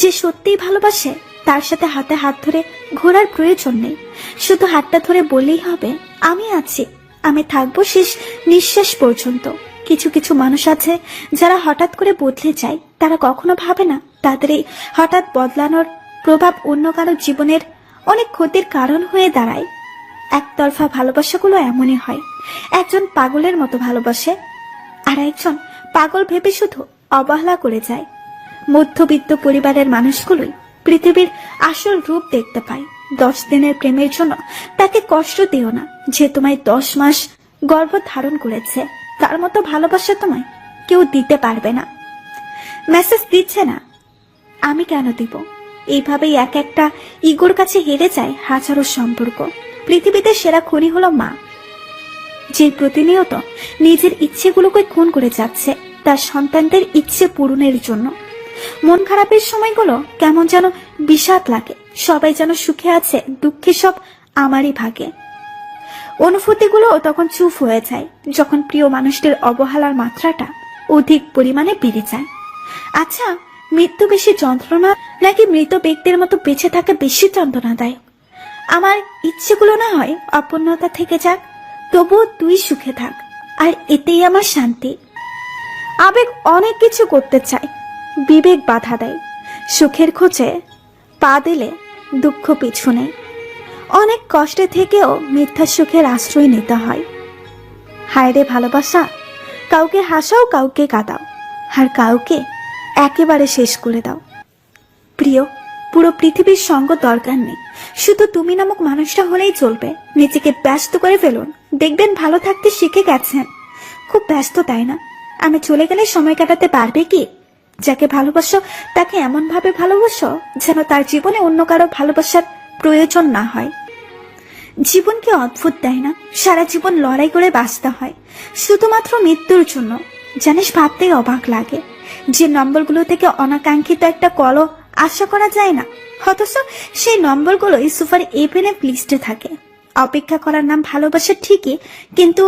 যে সত্যিই ভালোবাসে, তার সাথে হাতে হাত ধরে ঘোরার প্রয়োজন নেই। শুধু হাতটা ধরে বললেই হবে, আমি আছি, আমি থাকব শেষ নিঃশ্বাস পর্যন্ত। কিছু কিছু মানুষ আছে যারা হঠাৎ করে বদলে যায়, তারা কখনো ভাবে না, তাদের এই হঠাৎ বদলানোর প্রভাব অন্য কারও জীবনের অনেক ক্ষতির কারণ হয়ে দাঁড়ায়। একতরফা ভালোবাসাগুলো এমনই হয়, একজন পাগলের মতো ভালোবাসে আর একজন পাগল ভেবে শুধু অবহেলা করে যায়। মধ্যবিত্ত পরিবারের মানুষগুলোই পৃথিবীর আসল রূপ দেখতে পায়। দশ দিনের প্রেমের জন্য তাকে কষ্ট দিও না, যে তোমায় দশ মাস গর্ভ ধারণ করেছে। তার মতো ভালোবাসা তোমায় কেউ দিতে পারবে না। মেসেজ দিচ্ছে না, আমি কেন দিব? এইভাবেই এক একটা ইগোর কাছে হেরে যায় হাজারো সম্পর্ক। পৃথিবীতে সেরা খনি হলো মা। যে প্রতিনিয়ত নিজের ইচ্ছেগুলোকে খুন করে যাচ্ছে, তার সন্তানদের ইচ্ছে পূরণের জন্য। মন খারাপের সময়গুলো কেমন যেন বিষাদ লাগে। সবাই যেন সুখে আছে, দুঃখে সব আমারই ভাগে। অনুভূতিগুলো তখন চুপ হয়ে যায়, যখন প্রিয় মানুষদের অবহেলার মাত্রাটা অধিক পরিমাণে বেড়ে যায়। আচ্ছা মৃত্যু বেশি যন্ত্রণা নাকি মৃত ব্যক্তির মতো বেঁচে থাকা বেশি যন্ত্রণাদায়ক? আমার ইচ্ছেগুলো না হয় অপূর্ণতা থেকে যাক, তবুও তুই সুখে থাক, আর এতেই আমার শান্তি। আবেগ অনেক কিছু করতে চায় বিবেক বাধা দেয়। সুখের খোঁজে পা দিলে দুঃখ পিছু নেই অনেক কষ্টে থেকেও মিথ্যা সুখের আশ্রয় নিতে হয়। হায় রে ভালোবাসা, কাউকে হাসাও, কাউকে কাঁদাও, আর কাউকে একেবারে শেষ করে দাও। প্রিয়, পুরো পৃথিবীর সঙ্গ দরকার নেই। শুধু তুমি নামক মানুষটা হলেই চলবে। নিজেকে ব্যস্ত করে ফেলুন। দেখবেন ভালো থাকতে শিখে গেছেন। খুব ব্যস্ত তাই না? আমি চলে গেলে সময় কাটাতে পারবে কি? যাকে ভালোবাসো, তাকে এমন ভাবে ভালোবাসো যেন তার জীবনে অন্য কারও ভালোবাসার প্রয়োজন না হয়। জীবনকে অদ্ভুত দেয় না? সারা জীবন লড়াই করে বাঁচতে হয়। শুধুমাত্র মৃত্যুর জন্য। জানিস, ভাবতেই অবাক লাগে যে নম্বরগুলো থেকে অনাকাঙ্ক্ষিত একটা কল আশা করা যায় না। অথচ সেই নম্বরগুলোই সুপার এভেনে লিস্টে থাকে। অপেক্ষা করার নাম ভালোবাসা ঠিকই, কিন্তু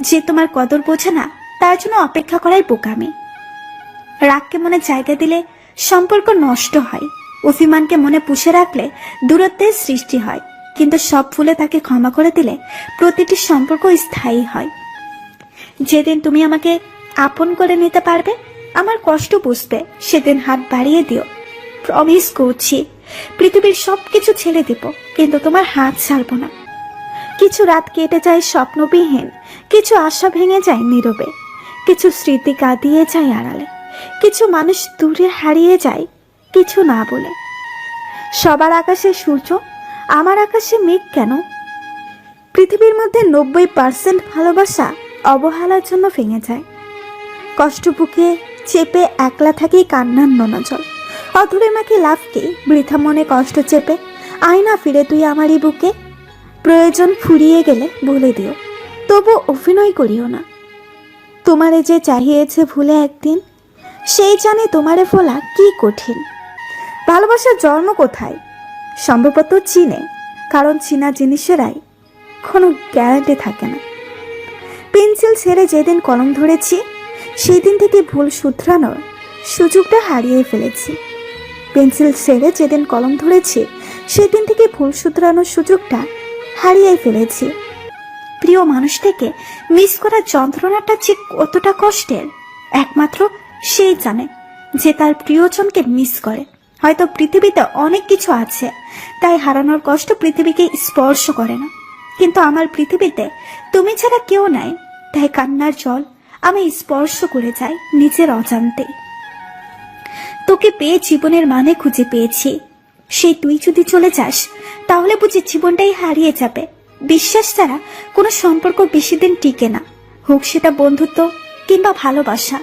যে তোমার কদর বোঝে না, তার জন্য অপেক্ষা করাই বোকামি। রাগকে মনে জায়গা দিলে সম্পর্ক নষ্ট হয়। অভিমানকে মনে পুষে রাখলে দূরত্বের সৃষ্টি হয়। কিন্তু সব ভুলে তাকে ক্ষমা করে দিলে প্রতিটি সম্পর্ক স্থায়ী হয়। যেদিন তুমি আমাকে আপন করে নিতে পারবে, আমার কষ্ট বুঝবে। সেদিন হাত বাড়িয়ে দিও। প্রমিস করছি, পৃথিবীর সবকিছু ছেড়ে দিব, কিন্তু তোমার হাত ছাড়বো না। কিছু রাত কেটে যায় স্বপ্নবিহীন, কিছু আশা ভেঙে যায় নীরবে, কিছু স্মৃতি কাঁদিয়ে যায় আড়ালে। কিছু মানুষ দূরে হারিয়ে যায়, কিছু না বলে। সবার আকাশে সূর্য, আমার আকাশে মেঘ কেন? পৃথিবীর মধ্যে নব্বই পার্সেন্ট ভালোবাসা অবহেলার জন্য ভেঙে যায়। কষ্ট বুকে চেপে একলা থাকেই কান্নার নোনা জল অধরে মাকে লাভ কি বৃথা মনে কষ্ট চেপে, আয়না ফিরে তুই আমারই বুকে। প্রয়োজন ফুরিয়ে গেলে বলে দিও, তবু অভিনয় করিও না। তোমারে যে চাহিয়েছে ভুলে একদিন সেই জানে তোমারে ফোলা কি কঠিন। ভালোবাসার জন্ম কোথায়? সম্ভবত চীনে, কারণ চীনা জিনিসেরাই কোনো গ্যারান্টি থাকে না। পেন্সিল ছেড়ে যেদিন কলম ধরেছি সেই দিন থেকে ভুল শুধরানোর সুযোগটা হারিয়ে ফেলেছি। পেন্সিল ছেড়ে যেদিন কলম ধরেছি, সেদিন থেকে ভুল শুধরানোর সুযোগটা হারিয়ে ফেলেছি। প্রিয় মানুষটাকে মিস করার যন্ত্রণাটা যে কতটা কষ্টের, একমাত্র সেই জানে যে তার প্রিয়জনকে মিস করে। হয়তো পৃথিবীতে অনেক কিছু আছে, তাই হারানোর কষ্ট পৃথিবীকে স্পর্শ করে না। কিন্তু আমার পৃথিবীতে তুমি ছাড়া কেউ নাই, তাই কান্নার জল আমি স্পর্শ করে যাই নিজের অজান্তে। তোকে পেয়ে জীবনের মানে খুঁজে পেয়েছি। সেই তুই যদি চলে যাস, তাহলে বুঝি জীবনটাই হারিয়ে যাবে। বিশ্বাস ছাড়া কোনো সম্পর্ক বেশি দিন টিকে না। হোক সেটা বন্ধুত্ব কিংবা ভালোবাসা।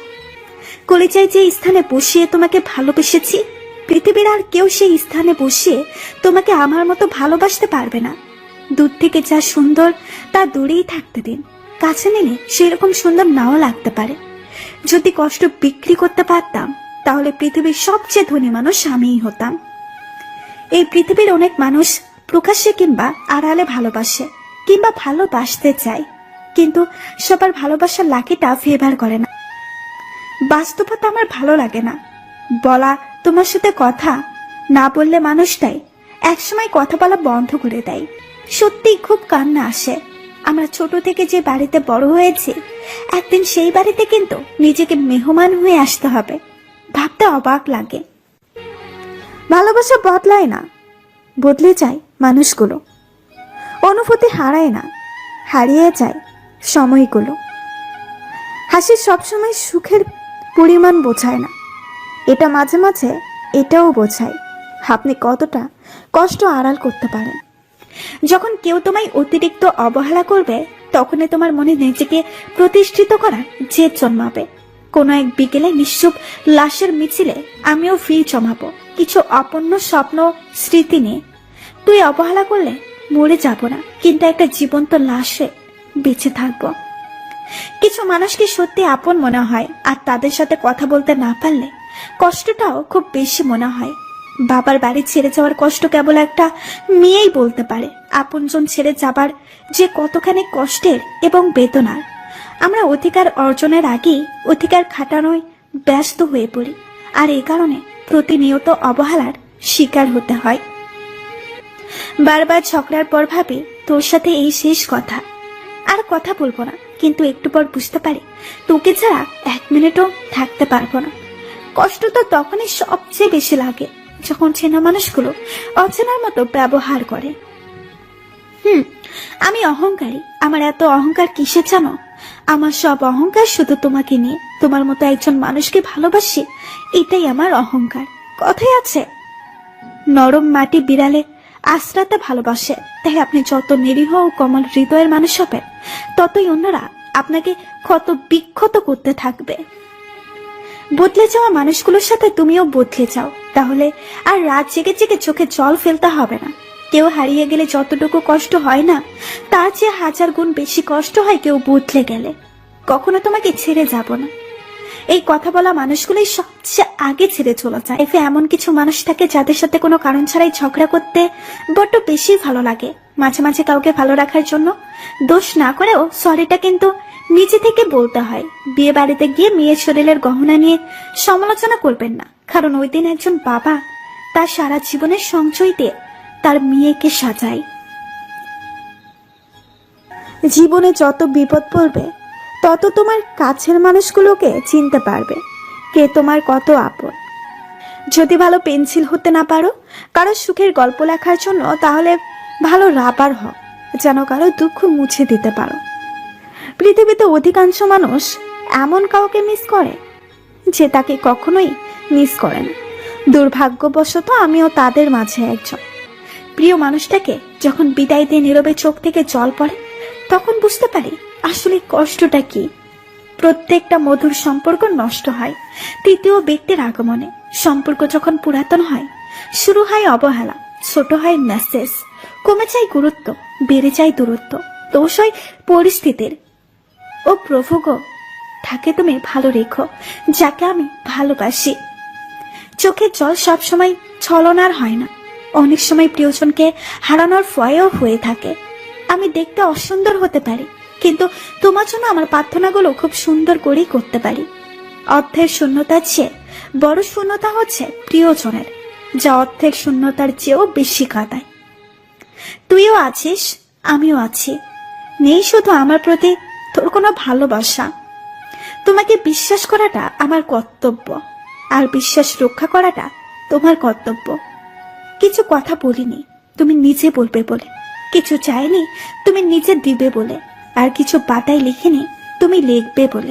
কলেজায় যে স্থানে বসিয়ে তোমাকে ভালোবেসেছি, পৃথিবীর আর কেউ সেই স্থানে বসিয়ে তোমাকে আমার মতো ভালোবাসতে পারবে না। দূর থেকে যা সুন্দর, তা দূরেই থাকতে দিন। কাছে নিলে সেরকম সুন্দর নাও লাগতে পারে। যদি কষ্ট বিক্রি করতে পারতাম, তাহলে পৃথিবীর সবচেয়ে ধনী মানুষ আমিই হতাম। এই পৃথিবীর অনেক মানুষ প্রকাশ্যে কিংবা আড়ালে ভালোবাসে, কিংবা ভালোবাসতে চায়। কিন্তু সবার ভালোবাসার লাকিটা ফেভার করে না। বাস্তবতা আমার ভালো লাগে না। বলা তোমার সাথে কথা, না বললে মানুষটাই একসময় কথা বলা বন্ধ করে দেয়। সত্যিই খুব কান্না আসে। আমরা ছোট থেকে যে বাড়িতে বড় হয়েছি, একদিন সেই বাড়িতে কিন্তু নিজেকে মেহমান হয়ে আসতে হবে। ভাবতে অবাক লাগে। ভালোবাসা বদলায় না। বদলে যায় মানুষগুলো। অনুভূতি হারায় না। হারিয়ে যায় সময়গুলো। হাসি সবসময় সুখের পরিমাণ বোঝায় না। এটা মাঝে মাঝে এটাও বোঝায় আপনি কতটা কষ্ট আড়াল করতে পারেন। যখন কেউ তোমায় অতিরিক্ত অবহেলা করবে, তখনই তোমার মনে নিজেকে প্রতিষ্ঠিত করার জেদ জন্মাবে। কোনো এক বিকেলে নিশ্চুপ লাশের মিছিলে আমিও ফি জমাবো। কিছু অপন্ন স্বপ্ন, স্মৃতি নিয়ে। তুই অবহেলা করলে মরে যাব না, কিন্তু একটা জীবন্ত লাশে বেঁচে থাকব। কিছু মানুষকে সত্যি আপন মনে হয়, আর তাদের সাথে কথা বলতে না পারলে কষ্টটাও খুব বেশি মনে হয়। বাবার বাড়ি ছেড়ে যাওয়ার কষ্ট কেবল একটা মেয়েই বলতে পারে। আপনজন ছেড়ে যাবার যে কতখানি কষ্টের এবং বেদনার। আমরা অধিকার অর্জনের আগেই অধিকার খাটানোয় ব্যস্ত হয়ে পড়ি, আর এই কারণে প্রতিনিয়ত অবহেলার শিকার হতে হয়। বারবার ঝগড়ার পর ভাবি, তোর সাথে এই শেষ কথা। আর কথা বলব না। কিন্তু একটু পর বুঝতে পারি, তোকে ছাড়া এক মিনিটও থাকতে পারব না। কষ্ট তো তখনই সবচেয়ে বেশি লাগে, যখন চেনা মানুষগুলো অচেনার মতো ব্যবহার করে। হুম, আমি অহংকারী। আমার এত অহংকার কিসের জানো? আমার সব অহংকার শুধু তোমাকে নিয়ে। তোমার মতো একজন মানুষকে ভালোবাসি, এটাই আমার অহংকার। কথাই আছে, নরম মাটি বিড়ালে আশ্রাতে ভালোবাসে। তাই আপনি যত নিরীহ ও কমল হৃদয়ের মানুষ হবেন, ততই অন্যরা আপনাকে ক্ষত বিক্ষত করতে থাকবে। বদলে যাওয়া মানুষগুলোর সাথে তুমিও বদলে যাও। তাহলে আর রাত জেগে জেগে চোখে জল ফেলতে হবে না। কেউ হারিয়ে গেলে যতটুকু কষ্ট হয় না, তার চেয়ে হাজার গুণ বেশি কষ্ট হয় কেউ বদলে গেলে। কখনো তোমাকে ছেড়ে যাব না। এই কথা বলা মানুষগুলোই সবচেয়ে আগে ছেড়ে চলে যায়। এফে এমন কিছু মানুষ থাকে যাদের সাথে কোনো কারণ ছাড়াই ঝগড়া করতে বড্ড বেশি ভালো লাগে। মাঝে মাঝে কাউকে ভালো রাখার জন্য দোষ না করেও সরিটা কিন্তু নিজে থেকে বলতে হয়। বিয়ে বাড়িতে গিয়ে মেয়ের শরীরের গহনা নিয়ে সমালোচনা করবেন না। কারণ ওই দিন একজন বাবা তার সারা জীবনের সঞ্চয় দিয়ে তার মেয়েকে সাজায়। জীবনে যত বিপদ পড়বে তত তোমার কাছের মানুষগুলোকে চিনতে পারবে কে তোমার কত আপন। যদি ভালো পেন্সিল হতে না পারো, কারও সুখের গল্প লেখার জন্য তাহলে ভালো রাবার হও, যেন কারও দুঃখ মুছে দিতে পারো। পৃথিবীতে অধিকাংশ মানুষ এমন কাউকে মিস করে যে তাকে কখনোই মিস করে না। দুর্ভাগ্যবশত আমিও তাদের মাঝে একজন। প্রিয় মানুষটাকে যখন বিদায় দিয়ে নীরবে চোখ থেকে জল পড়ে, তখন বুঝতে পারি আসলে কষ্টটা কি? প্রত্যেকটা মধুর সম্পর্ক নষ্ট হয়। তৃতীয় ব্যক্তির আগমনে সম্পর্ক যখন পুরাতন হয়, শুরু হয় অবহেলা, ছোট হয় মেসেজ, কমে যায় গুরুত্ব, বেড়ে যায় দূরত্ব, দোষ হয় পরিস্থিতির। ও প্রভু গো থাকে তুমি ভালো রেখো, যাকে আমি ভালোবাসি। চোখের জল সবসময় ছলনার হয় না। অনেক সময় প্রিয়জনকে হারানোর ভয়ও হয়ে থাকে। আমি দেখতে অসুন্দর হতে পারি। কিন্তু তোমার জন্য আমার প্রার্থনাগুলো খুব সুন্দর করেই করতে পারি। অর্থের শূন্যতার চেয়ে, বড় শূন্যতা হচ্ছে প্রিয়জনের, যা অর্থের শূন্যতার চেয়েও বেশি কাঁদায়। তুইও আছিস, আমিও আছি। নেই শুধু আমার প্রতি তোর কোনো ভালোবাসা। তোমাকে বিশ্বাস করাটা আমার কর্তব্য, আর বিশ্বাস রক্ষা করাটা তোমার কর্তব্য। কিছু কথা বলিনি, তুমি নিজে বলবে বলে। কিছু চাইনি, তুমি নিজে দিবে বলে। আর কিছু পাতায় লিখিনি তুমি লিখবে বলে।